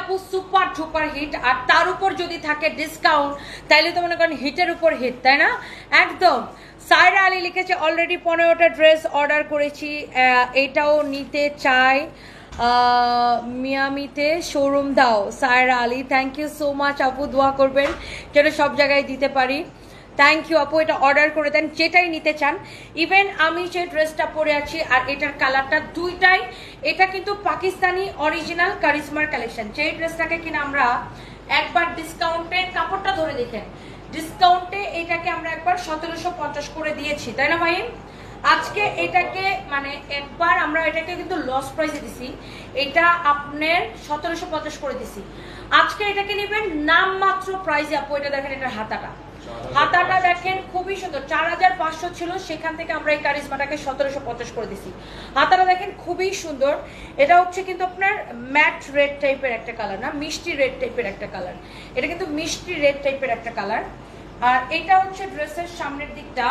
আপু super super hit আর তার উপর যদি থাকে ডিসকাউন্ট তাইলে তো মনে করেন হিটের উপর হিট তাই না? একদম। সায়রা আলী লিখেছে অলরেডি পনেরোটা ড্রেস অর্ডার করেছি। এটাও নিতে চাই। মিয়ামিতে শোরুম দাও Saira Ali. Thank you so much আপু, দোয়া করবেন। যেন সব জায়গায় দিতে পারি। থ্যাংক ইউ আপু এটা অর্ডার করে দেন, যেটাই নিতে চান। ইভেন আমি যে ড্রেসটা পরে আছি, আর এটার কালারটা দুইটাই, এটা কিন্তু পাকিস্তানি অরিজিনাল কারিজমার কালেকশন যেই ড্রেসটাকে কিনা আমরা একবার ডিসকাউন্টে কাপড়টা ধরে দেখেন ডিসকাউন্টে এটাকে আমরা একবার সতেরোশো পঞ্চাশ করে দিয়েছি, তাই না ভাই আজকে এটাকে মানে একবার আমরা এটাকে কিন্তু লস প্রাইসে দিছি, এটা আপনার সতেরোশো পঞ্চাশ করে দিছি। আজকে এটাকে নেবেন নামমাত্র প্রাইসে আপু, এটা দেখেন এটার হাতাটা। হাতাটা দেখেন, খুবই সুন্দর। চার হাজার পাঁচশো ছিল, সেখান থেকে আমরা এই কারিজমাটাকে সতেরোশো পঞ্চাশ করে দিছি। হাতাটা দেখেন, খুবই সুন্দর। এটা হচ্ছে কিন্তু আপনার ম্যাট রেড টাইপের একটা কালার না? মিষ্টি রেড টাইপের একটা কালার। এটা কিন্তু মিষ্টি রেড টাইপের একটা কালার। আর এটা হচ্ছে ড্রেসের সামনের দিকটা।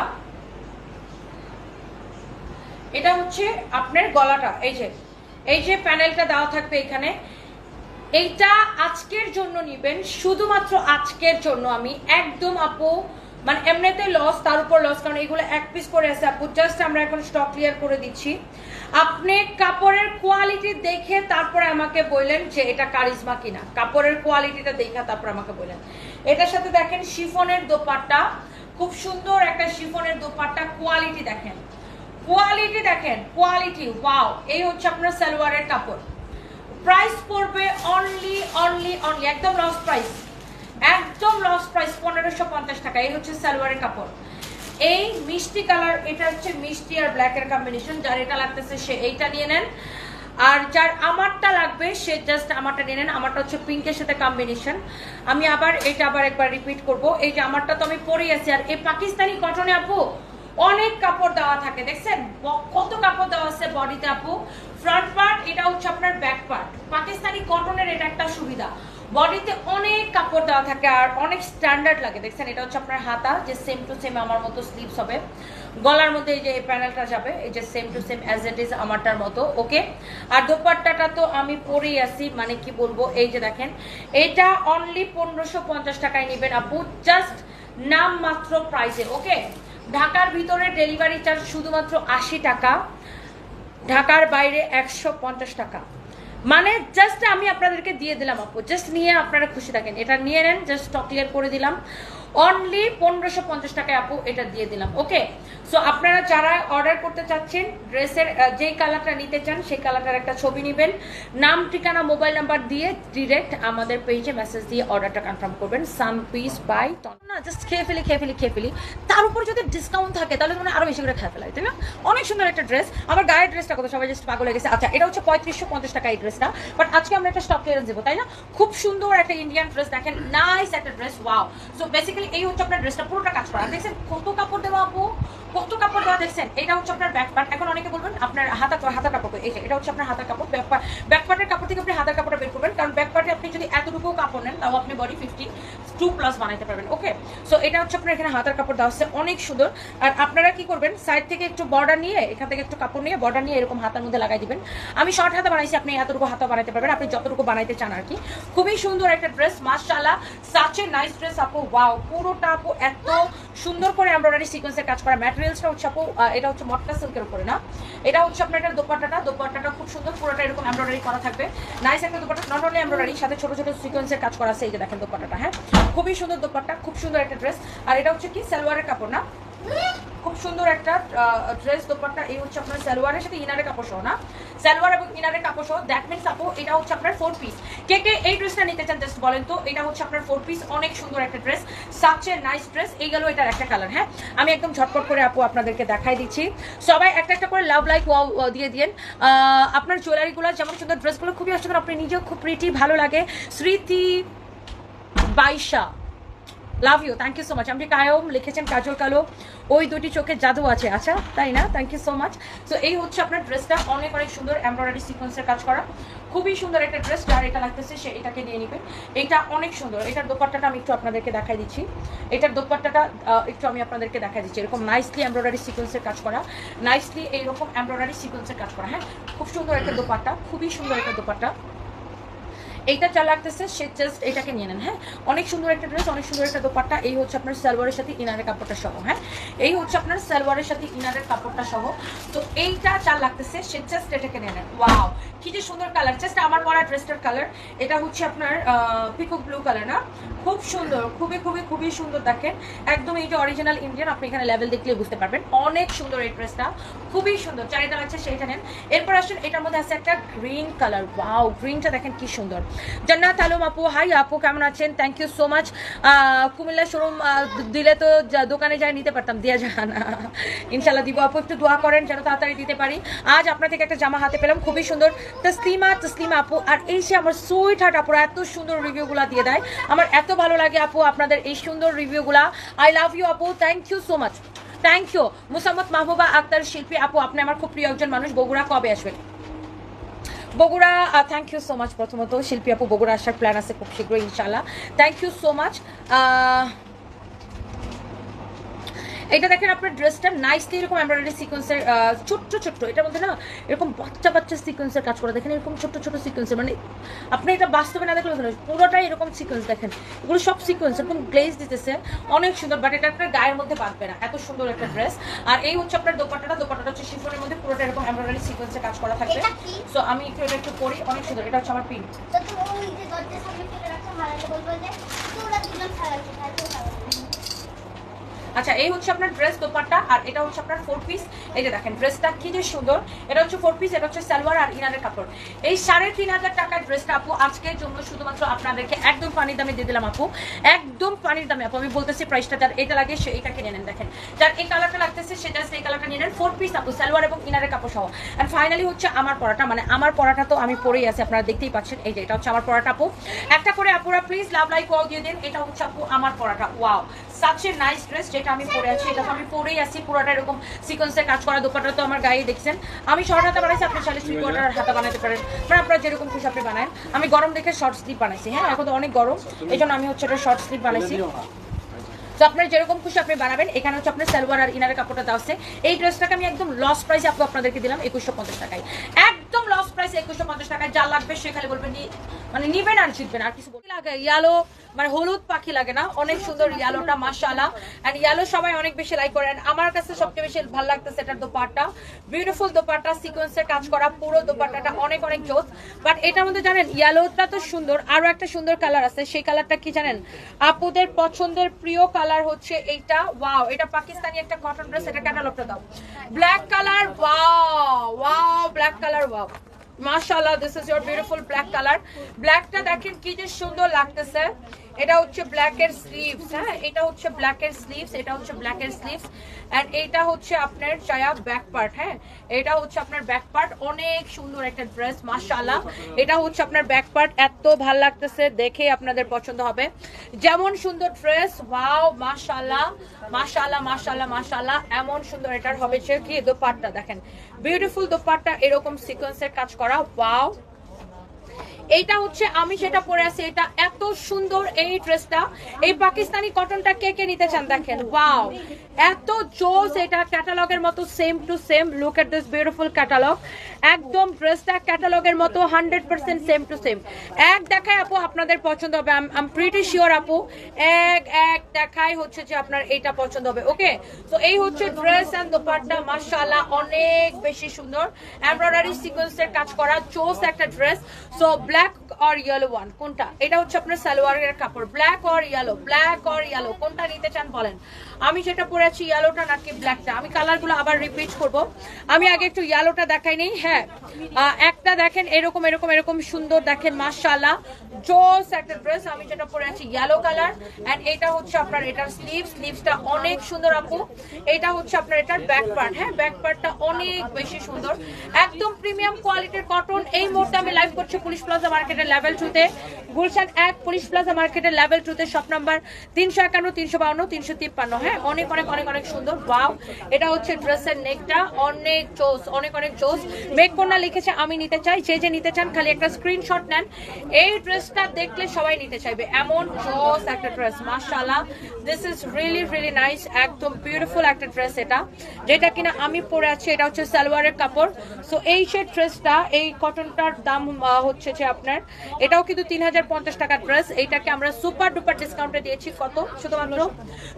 এটা হচ্ছে আপনার গলাটা। এই যে এই যে প্যানেলটা দেওয়া থাকবে এখানে এইটা আজকের জন্য নিবেন, শুধুমাত্র আজকের জন্য আমি। একদম আপু মানে এমনিতে লস তার উপর লস কারণ এগুলো এক পিস করে আছে আপু। জাস্ট আমরা এখন স্টক ক্লিয়ার করে দিচ্ছি। আপনি কাপড়ের কোয়ালিটি দেখে তারপরে আমাকে বললেন যে এটা কারিজমা কিনা। কাপড়ের কোয়ালিটিটা দেখে তারপর আমাকে বললেন। এটার সাথে দেখেন শিফনের দোপাট্টা। খুব সুন্দর একটা শিফনের দোপাট্টা কোয়ালিটি দেখেন। কোয়ালিটি দেখেন কোয়ালিটি ওয়াও এই হচ্ছে আপনার সালোয়ারের কাপড়। প্রাইস পড়বে অনলি অনলি অনলি একদম লস প্রাইস একদম লস প্রাইস পনেরোশো পঞ্চাশ টাকা। এই হচ্ছে সালোয়ারের কাপড়। এই মিষ্টি কালার, এটা হচ্ছে মিষ্টি আর ব্ল্যাকের কম্বিনেশন যার এটা লাগতেছে সে এইটা নিয়ে নেন। আর যার আমারটা লাগবে, সে জাস্ট আমারটা নিয়ে নেন। আমারটা হচ্ছে পিঙ্কের সাথে কম্বিনেশন আমি আবার, এটা আবার একবার রিপিট করব। এই যে আমারটা তো আমি পরেই আছি। আর এই পাকিস্তানি কটনে আপু অনেক কাপড় দেওয়া থাকে, দেখছেন? কত কাপড় দেওয়া আছে বডিতে আপু? ফ্রন্ট পার্ট এটা হচ্ছে আপনার ব্যাক পার্ট পাকিস্তানি কটনের এটা একটা সুবিধা। বডিতে অনেক কাপড় দেওয়া থাকে আর অনেক স্ট্যান্ডার্ড লাগে। দেখছেন, এটা হচ্ছে আপনার হাতা, যে সেম টু সেম আমার মতো স্লিভস হবে। গলার মধ্যে এই যে প্যানেলটা যাবে, এই যে same to same as it is আমারটার মতো ওকে আর দোপাট্টাটা তো আমি পরেই আছি মানে কি বলব, এই যে দেখেন, এটা অনলি পনেরোশো টাকায় নেবেন আপু জাস্ট নাম মাত্র প্রাইসে ওকে ঢাকার ভিতরে ডেলিভারি চার্জ শুধুমাত্র আশি টাকা, ঢাকার বাইরে একশো পঞ্চাশ টাকা। মানে জাস্ট আমি আপনাদেরকে দিয়ে দিলাম আপু জাস্ট নিয়ে আপনারা খুশি থাকেন। এটা নিয়ে নেন জাস্ট ক্লিয়ার করে দিলাম। অনলি পনেরোশো পঞ্চাশ টাকায় আপু এটা দিয়ে দিলাম। ওকে সো আপনারা যারা অর্ডার করতে চাচ্ছেন, ড্রেসের যেই কালারটা নিতে চান, সেই কালারটার একটা ছবি নেবেন। নাম, ঠিকানা মোবাইল নাম্বার দিয়ে ডিরেক্ট আমাদের পেজে মেসেজ দিয়ে অর্ডারটা কনফার্ম করবেন। সাম পিস বাই না জাস্ট খেয়ে ফেলি খেয়ে ফেলি খেয়ে ফেলি। তার উপর যদি ডিসকাউন্ট থাকে, তাহলে মানে আরও বেশি করে খেয়ে ফেলাই, তাই না? অনেক সুন্দর একটা ড্রেস আমার গায়ের ড্রেসটা কত, সবাই জাস্ট পাগল গেছে। আচ্ছা এটা হচ্ছে পঁয়ত্রিশশো পঞ্চাশ টাকা এই ড্রেসটা বাট আজকে আমরা একটা স্টক ক্লিয়ারেন্স দেবো, তাই না? খুব সুন্দর একটা ইন্ডিয়ান ড্রেস দেখেন নাইস একটা ড্রেস ওয়াও সো বেসিক্যালি এই হচ্ছে আপনার ড্রেসটা পুরোটা কাজ করা। দেখছেন, কত কাপড় দেওয়া আপু? কত কাপড় দেওয়া, দেখছেন? এটা হচ্ছে আপনার ব্যাক এখন অনেকে বলবেন, আপনার হাতা, হাতার কাপড় এই যে, এটা হচ্ছে আপনার হাতার কাপড়। ব্যাক পার্ট কাপড় থেকে আপনি হাতার কাপড়টা বের করবেন। কারণ ব্যাক পার্টে আপনি যদি এতটুকু কাপড় নেন, তাও আপনি বডি ফিফটি টু প্লাস বানাইতে পারবেন ওকে সো এটা হচ্ছে আপনার এখানে হাতার কাপড় দেওয়া হচ্ছে অনেক সুন্দর। আর আপনারা কি করবেন সাইড থেকে একটু বর্ডার নিয়ে, এখান থেকে একটু কাপড় নিয়ে বর্ডার নিয়ে এরকম হাতার মধ্যে লাগাই দিবেন। আমি শর্ট হাতা বানাইছি, আপনি এতটুকু হাতা বানাইতে পারবেন। আপনি যতটুকু বানাইতে চান আর কি। খুবই সুন্দর একটা ড্রেস মাশাআল্লাহ। সাচে নাইস ড্রেস আপু ওয়াও পুরোটা আপু এত সুন্দর করে এমব্রয়ডারি সিকোয়েন্সের কাজ করা ম্যাটেরিয়ালসটা হচ্ছে আপু এটা হচ্ছে মটকা সিল্কের উপরে না? এটা হচ্ছে আপনার এটা দোপাট্টাটা দোপাট্টাটা খুব সুন্দর, পুরোটা এরকম এমব্রয়ডারি করা থাকবে। নাইস একটা দোপাট্টা নট অনলি এমব্রয়ডারি সাথে ছোট ছোট সিকোয়েন্সের কাজ করা আছে, এই যে দেখেন দোপাট্টাটা হ্যাঁ? খুবই সুন্দর দোপাট্টা, খুব সুন্দর একটা ড্রেস আর এটা হচ্ছে কি, সালোয়ারের কাপড় না? খুব সুন্দর একটা ড্রেস দোপাট্টা। এই হচ্ছে আপনার সালোয়ারের সাথে ইনারের কাপড় সহ, না? সালোয়ার এবং ইনারের কাপড় সহ দ্যাট মিনস আপু, এটা হচ্ছে আপনার ফোর পিস কে কে এই ড্রেসটা নিতে চান জাস্ট বলেন তো, এটা হচ্ছে আপনার ফোর পিস অনেক সুন্দর একটা ড্রেস সাচে নাইস ড্রেস এই গেল এটার একটা কালার হ্যাঁ? আমি একদম ঝটপট করে আপু আপনাদেরকে দেখাই দিচ্ছি। সবাই একটা একটা করে লাভ লাইক ওয়াও দিয়ে দিন আপনার জুয়েলারিগুলো যেমন সুন্দর ড্রেসগুলো খুবই সুন্দর আপনি নিজেও খুব প্রিটি ভালো লাগে। Smriti Baisha. Love you thank you so much আপনি কায়ম লিখেছেন কাজল কালো। ওই দুটি চোখের জাদু আছে। আচ্ছা তাই না? Thank you so much so এই হচ্ছে আপনার ড্রেসটা অনেক অনেক সুন্দর এমব্রয়ডারি সিকোয়েন্সের কাজ করা। খুবই সুন্দর একটা ড্রেস যার এটা লাগতেছে, সে এটাকে নিয়ে নেবেন এটা অনেক সুন্দর। এটার দোপাট্টাটা আমি একটু আপনাদেরকে দেখাই দিচ্ছি। এটার দোপাট্টাটা একটু আমি আপনাদেরকে দেখাই দিচ্ছি। এরকম নাইসলি এমব্রয়ডারি সিকোয়েন্সের কাজ করা। নাইসলি এইরকম এমব্রয়ডারি সিকোয়েন্সের কাজ করা। হ্যাঁ খুব সুন্দর একটা দোপাট্টা। খুবই সুন্দর একটা দোপাট্টা। এইটা যা লাগতেছে, সে জাস্ট এটাকে নিয়ে নেন হ্যাঁ? অনেক সুন্দর একটা ড্রেস অনেক সুন্দর একটা দোপাট্টা। এই হচ্ছে আপনার সালোয়ারের সাথে ইনারের কাপড়টা সহ হ্যাঁ? এই হচ্ছে আপনার সালোয়ারের সাথে ইনারের কাপড়টা সহ। তো এইটা যা লাগতেছে, সে জাস্ট এটাকে নিয়ে নেন। ওয়াও কি যে সুন্দর কালার জাস্ট আমার পরা ড্রেসটার কালার এটা হচ্ছে আপনার পিকক ব্লু কালার না? খুব সুন্দর, খুবই খুবই খুবই সুন্দর দেখেন। একদম এই যে অরিজিনাল ইন্ডিয়ান আপনি এখানে লেভেল দেখলে বুঝতে পারবেন। অনেক সুন্দর এই ড্রেসটা খুবই সুন্দর। চারিটা আছে সেইটা নেন। এরপর আসুন, এটার মধ্যে আছে একটা গ্রিন কালার ওয়াও গ্রিনটা দেখেন কি সুন্দর। জান্নাত আলম আপু হাই আপু, কেমন আছেন? Thank you so much Cumilla showroom দিলে তো দোকানে যাই, নিতে পারতাম। দেওয়া যায় না। ইনশাল্লাহ দিব। আপু, একটু দোয়া করেন, যেন তাড়াতাড়ি দিতে পারি। আজ আপনার থেকে একটা জামা হাতে পেলাম। খুবই সুন্দর। তসলিমা তসলিমা আপু, আর এই সে আমার সুইট হার্ট আপুরা এত সুন্দর রিভিউগুলো দিয়ে দেয়, আমার এত ভালো লাগে আপু আপনাদের এই সুন্দর রিভিউগুলা আই লাভ ইউ আপু thank you so much thank you Musammat Mahbuba Akter Shilpi আপু, আপনি আমার খুব প্রিয় একজন মানুষ, বগুড়া কবে আসবেন? Bogura thank you so much প্রথমত। শিল্পী আপু, বগুড়া আসার প্ল্যান আছে খুব শীঘ্রই ইনশাল্লাহ থ্যাংক ইউ সো মাচ এটা দেখেন আপনার ড্রেসটা নাইসলি এরকম এমব্রয়ডারি সিকোয়েন্সের ছোট্ট ছোট্ট। এটার মধ্যে না এরকম বাচ্চা বাচ্চা সিকোয়েন্সের কাজ করা দেখেন এরকম ছোট্ট ছোট সিকোয়েন্সের মানে আপনি এটা বাস্তবে না দেখলে পুরোটাই এরকম সিকোয়েন্স দেখেন। এগুলো সব সিকোয়েন্স এরকম গ্লেজ দিতেছে অনেক সুন্দর বাট এটা আপনার গায়ের মধ্যে বাঁধবে না। এত সুন্দর একটা ড্রেস আর এই হচ্ছে আপনার দোপাটাটা দোপাট্টাটা হচ্ছে শিফনের মধ্যে পুরোটা এরকম এমব্রয়ডারি সিকোয়েন্সের কাজ করা থাকবে। সো আমি একটু এটা একটু পরি অনেক সুন্দর। এটা হচ্ছে আমার পিন তো তুমি ওই যে দরজার সামনে ফেলে রাখছো হারালে বলব যে তোরা দুজন হারাচ্ছে তারপর হারাবে আচ্ছা এই হচ্ছে আপনার ড্রেস দোপাট্টা আর এটা হচ্ছে আপনার ফোর পিস এই যে দেখেন ড্রেসটা কি যে সুন্দর। এটা হচ্ছে ফোর পিস এটা হচ্ছে সালোয়ার আর ইনারের কাপড়। এই সাড়ে তিন হাজার টাকার ড্রেসটা আপু, আজকের জন্য শুধুমাত্র আপনাদেরকে একদম পানির দামে দিয়ে দিলাম আপু। একদম পানির দামে আপু, আমি বলতেছি প্রাইসটা যার এটা লাগে সে এটা কিনে নেন, দেখেন। যার এই কালারটা লাগতেছে, সে জাস্ট এই কালারটা নিয়ে নেন ফোর পিস আপু, সালোয়ার এবং ইনারের কাপড় সহ। আর ফাইনালি হচ্ছে আমার পড়াটা মানে আমার পড়াটা তো আমি পরেই আছি, আপনারা দেখতেই পাচ্ছেন। এই যে, এটা হচ্ছে আমার পড়াটা আপু। একটা করে আপুরা প্লিজ লাভ লাইক দিয়ে দিন। এটা হচ্ছে আপু, আমার পড়াটা ওয়াও সাচ নাইস ড্রেস যেটা আমি পরে আছি এটা তো আমি পরেই আছি, পুরোটা এরকম সিকোয়েন্সের কাজ করা দোপাটা তো আমার গায়ে দেখছেন। আমি শর্ট হাতে বানাইছি, আপনি চাইলে থ্রি কোয়ার্টার হাতে বানাতে পারেন। মানে আপনারা যেরকম খুশি আপনি বানান আমি গরম দেখে শর্ট স্লিপ বানাইছি হ্যাঁ? এখন তো অনেক গরম এই জন্য আমি হচ্ছে এটা শর্ট স্লিপ বানাইছি। তো আপনার যেরকম খুশি আপনি বানাবেন, এখানে হচ্ছে আপনার সালোয়ার আর ইনারের কাপড়টা দেওয়া আছে। এই ড্রেসটাকে আমি একদম লস প্রাইসে আপু আপনাদেরকে দিলাম, একুশশো পঞ্চাশ টাকায়। লস প্রাইসে একুশশো পঞ্চাশ টাকায় যা লাগবে সে বলবেন মানে নিবেন আর জিতবেন আর কিছু লাগে ইয়ালো মানে হলুদ পাখি লাগে না? অনেক সুন্দর ইয়ালোটা মাশাআল্লাহ। এন্ড ইয়ালো সবাই অনেক বেশি লাইক করেন। আমার কাছে সবচেয়ে বেশি ভালো লাগতেছে এটার দোপাট্টা। বিউটিফুল দোপাট্টা সিকোয়েন্সের কাজ করা, পুরো দোপাট্টাটা অনেক অনেক জোস। বাট এটার মধ্যে জানেন ইয়েলোটা তো সুন্দর আরও একটা সুন্দর কালার আছে। সেই কালারটা কি জানেন? আপুদের পছন্দের প্রিয় কালার হচ্ছে এইটা। ওয়াও এটা পাকিস্তানি একটা কটন ড্রেস এটা ক্যাটালগটা দাও। Black colour wow wow black colour wow মাশাআল্লাহ this is your beautiful black colour ব্ল্যাকটা দেখেন কি যে সুন্দর লাগতেছে। এটা হচ্ছে ব্ল্যাকের স্লিভস হ্যাঁ? এটা হচ্ছে ব্ল্যাকের স্লিভস এটা হচ্ছে ব্ল্যাকের স্লিভস এন্ড এটা হচ্ছে আপনার চায়া ব্যাক পার্ট হ্যাঁ? এটা হচ্ছে আপনার ব্যাক পার্ট অনেক সুন্দর একটা ড্রেস মাশাআল্লাহ। এটা হচ্ছে আপনার ব্যাক পার্ট এত ভালো লাগতেছে, দেখে আপনাদের পছন্দ হবে। যেমন সুন্দর ড্রেস ওয়াও মাশাআল্লাহ মাশাআল্লাহ মাশাআল্লাহ মাশাআল্লাহ, এমন সুন্দর এটার হবে যে কি, দোপাট্টা, দেখেন। বিউটিফুল দোপাট্টা, এরকম সিকোয়েন্সের কাজ করা ওয়াও এইটা হচ্ছে আমি যেটা পরে আছি। এটা এত সুন্দর এই ড্রেসটা। এই পাকিস্তানি কটনটা কে কে নিতে চান দেখেন? ওয়াও এত জোস এটা ক্যাটালগের মতো same to same look at this beautiful catalogue একদম ড্রেসটা ক্যাটালগের মতো hundred percent same to same এক দেখায় আপু, আপনাদের পছন্দ হবে। আম প্রিটি শিওর আপু, এক এক দেখাই হচ্ছে যে আপনার এটা পছন্দ হবে। ওকে তো এই হচ্ছে ড্রেস অ্যান্ড দোপাট্টা, মাশাআল্লাহ, অনেক বেশি সুন্দর। এমব্রয়ডারি সিকোয়েন্সের কাজ করা চোস একটা dress. So black or yellow one কোনটা? এটা হচ্ছে আপনার সালোয়ারের কাপড়। Black or yellow black or yellow কোনটা নিতে চান বলেন? আমি যেটা পরে আছি ইয়েলোটা নাকি ব্ল্যাকটা আমি কালারগুলো আবার রিপিট করব। আমি আগে একটু ইয়েলোটা দেখাই নেই হ্যাঁ? একটা দেখেন, এরকম এরকম এরকম সুন্দর দেখেন, মাশাআল্লাহ। জোস একটা ড্রেস আমি যেটা পরে আছি ইয়েলো কালার এন্ড এটা হচ্ছে আপনার এটার স্লিভ স্লিভসটা অনেক সুন্দর আপু। এটা হচ্ছে আপনার এটার ব্যাক পার্ট হ্যাঁ? ব্যাক পার্টটা অনেক বেশি সুন্দর। একদম প্রিমিয়াম কোয়ালিটির কটন এই মুহূর্তে আমি লাইভ করছি পুলিশ প্লাজা মার্কেটের লেভেল টুতে গুলশান এক, পুলিশ প্লাজা মার্কেটের লেভেল টুতে শপ নাম্বার তিনশো একান্ন, তিনশো বাউন্ন, তিনশো তিপ্পান্ন। হ্যাঁ অনেক অনেক অনেক অনেক সুন্দর। ওয়াও এটা হচ্ছে ড্রেসের নেকটা অনেক চোস, অনেক অনেক চোস। মেঘকন্যা লিখেছে, আমি নিতে চাই। যে যে নিতে চান, খালি একটা স্ক্রিনশট নেন। এই ড্রেসটা দেখলে সবাই নিতে চাইবে। এমন জোস একটা ড্রেস মাশাআল্লাহ। This is really really nice একদম বিউটিফুল একটা ড্রেস এটা। যেটা কিনা আমি পরে আছি, এটা হচ্ছে সালোয়ারের কাপড়। সো এই সে ড্রেসটা এই কটনটার দাম হচ্ছে যে আপনার। এটাও কিন্তু তিন হাজার পঞ্চাশ টাকার ড্রেস এইটাকে আমরা সুপার ডুপার ডিসকাউন্টে দিয়েছি। কত? শুধুমাত্র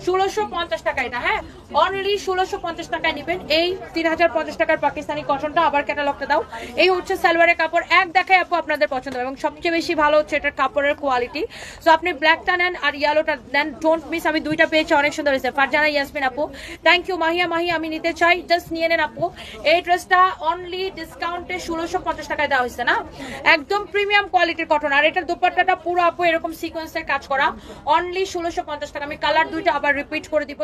ষোলোশো পঞ্চাশ টাকা এটা হ্যাঁ? অনলি ষোলোশো পঞ্চাশ টাকায় নেবেন। এই তিন হাজার পঞ্চাশ টাকার পাকিস্তানি কটনটা আবার ক্যাটালগটা দাও। এই হচ্ছে সালোয়ারের কাপড়। এক দেখায় আপু আপনাদের পছন্দ এবং সবচেয়ে বেশি ভালো হচ্ছে এটার কাপড়ের কোয়ালিটি সো আপনি ব্ল্যাকটা নেন আর ইয়েলোটা নেন। ডোন্ট মিস আমি দুইটা পেয়েছি, অনেক সুন্দর হয়েছে। ফারজানা, ইয়াসমিন আপু থ্যাংক ইউ মাহিয়া মাহি আমি নিতে চাই। জাস্ট নিয়ে নেন আপু। এই ড্রেসটা অনলি ডিসকাউন্টে ষোলোশো পঞ্চাশ টাকায় দেওয়া হয়েছে না? একদম প্রিমিয়াম কোয়ালিটির কটন। আর এটার দুপাট্টাটা পুরো আপু এরকম সিকোয়েন্সের কাজ করা। অনলি ষোলোশো পঞ্চাশ টাকা। আমি কালার দুইটা আবার রিপিট করে দিব।